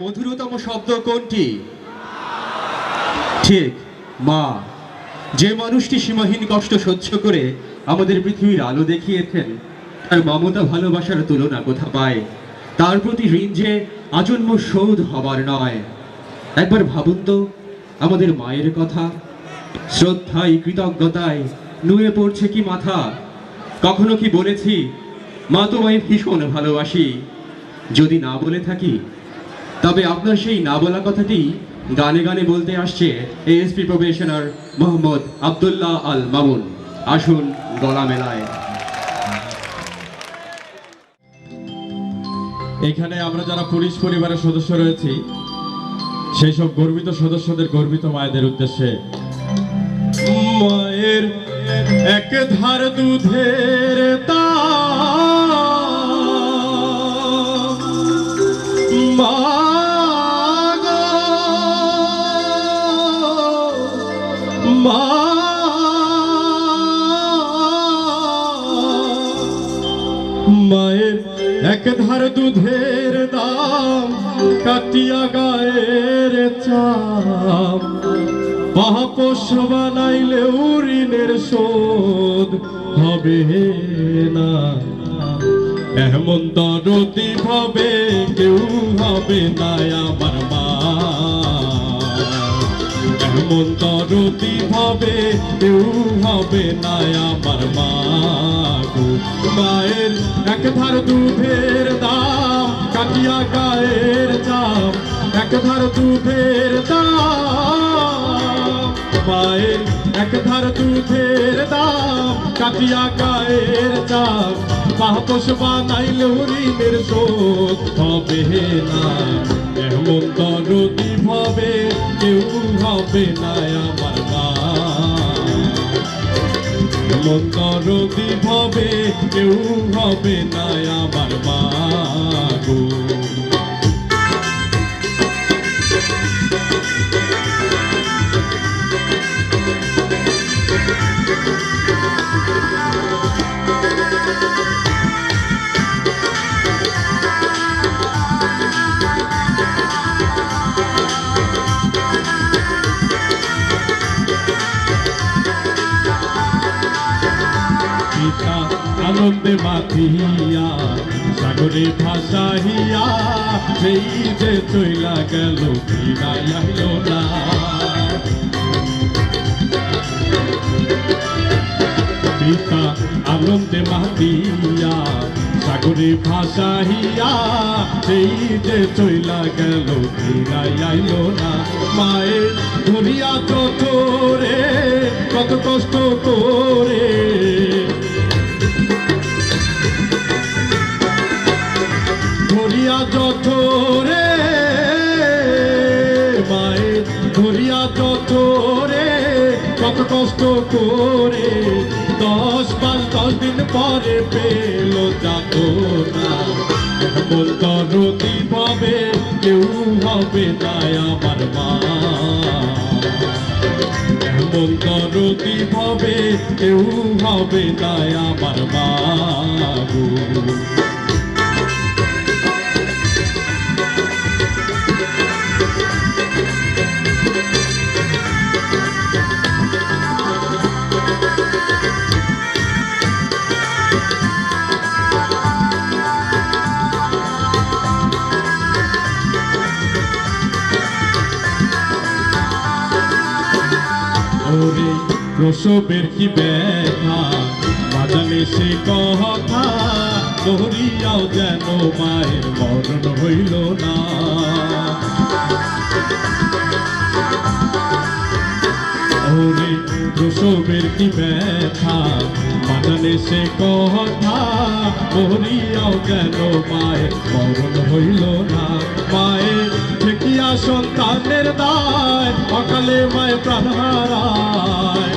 মধুরতম শব্দ কোনটি? ঠিক, মা। যে মানুষটি সীমাহীন কষ্ট সহ্য করে আমাদের পৃথিবীর আলো দেখিয়েছেন, তার মমতা ভালোবাসার তুলনা কোথা পায়? তার প্রতি ঋণ যে আজন্ম শোধ হবার নয়। একবার ভাবুন তো, আমাদের মায়ের কথা। শ্রদ্ধায়, কৃতজ্ঞতায় নুয়ে পড়ছে কি মাথা? কখনো কি বলেছি, মা তোমায় ভীষণ ভালোবাসি। যদি না বলে থাকি তবে আপনার সেই না বলা কথাটি গানে গানে বলতে আসছে এএসপি প্রবেশনার মোহাম্মদ আব্দুল্লাহ আল মামুন। আসুন গলা মেলায়। এখানে আমরা যারা পুলিশ পরিবারের সদস্য রয়েছি, সেই সব গর্বিত সদস্যদের গর্বিত মায়েদের উদ্দেশ্যে। মায়ের এক ধার দুধের তা মা ধার দুধের দাম কাটিয়া গায়ের চাপ পাপস বানাইলে ঋণের শোধ হবে না। এমন দরদি ভাবে কেউ হবে না আমার মা। এমন তরতি ভাবে কেউ হবে না আমার মা গো। মায়ের এক ধার দুধের দাম, কাটিয়া গায়ের চাপ এক ধার দুধের দাম মায়ের এক ধার দুধের দাম, কাটিয়া গায়ের চাপ পাপস বানাইলে ঋণের শোধ হবে না এমন দরদি ভাবে কেউ হবে না আমার মা এমন দরদি কেউ হবে না আমার মা গো আনন্দে মাতিয়া সাগরে ভাসাহিয়া, সেই যে চইলা গেল ফিরাই আইল না। পিতা আনন্দে মাতিয়া সাগরে ভাসাহিয়া, সেই যে চইলা গেল ফিরাই না। মায়ের ধরিয়া চোখ রে কত কষ্ট করে ধরিয়া যত রে মায়ের ধরিয়া যত রে কত কষ্ট করে দশ পাঁচ, দশ দিন পরে পেল যাত না। এমন তরতি ভাবে কেউ হবে না আমার মা। এমন তরতি ভাবে কেউ হবে না আমার মা প্রসবের কি ব্যথা? বাজালে সে কথা দহরিয়াও যেন মায়ের মরণ হইল না। প্রসবের কি ব্যথা? বাজালে সে কথা দহরিয়াও গেল মায়ের মরণ হইল না মায়ের ঠেকিয়া সন্তানের দায়, অকালে মায় প্রাণ হারায়।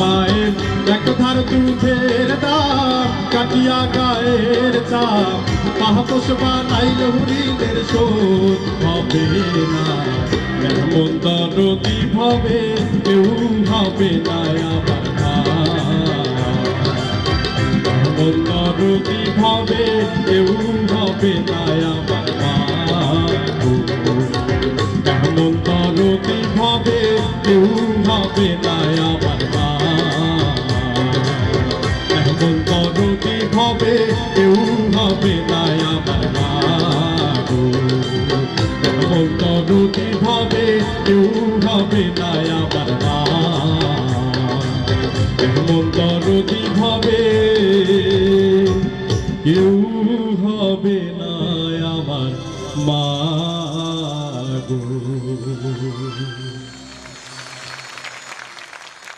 মায়ের এক ধার দুধের দাম, কাটিয়া গায়ের চাপ পাহতোষ বানাইল হরিণের শোধ, হবে না। এমন দরদি ভাবে, কেউ হবে না আমার মা এমন দরদি ভাবে, কেউ হবে না আমার মা এমন দরদি ভাবে, কেউ হবে না কেউ হবে না আমার মা।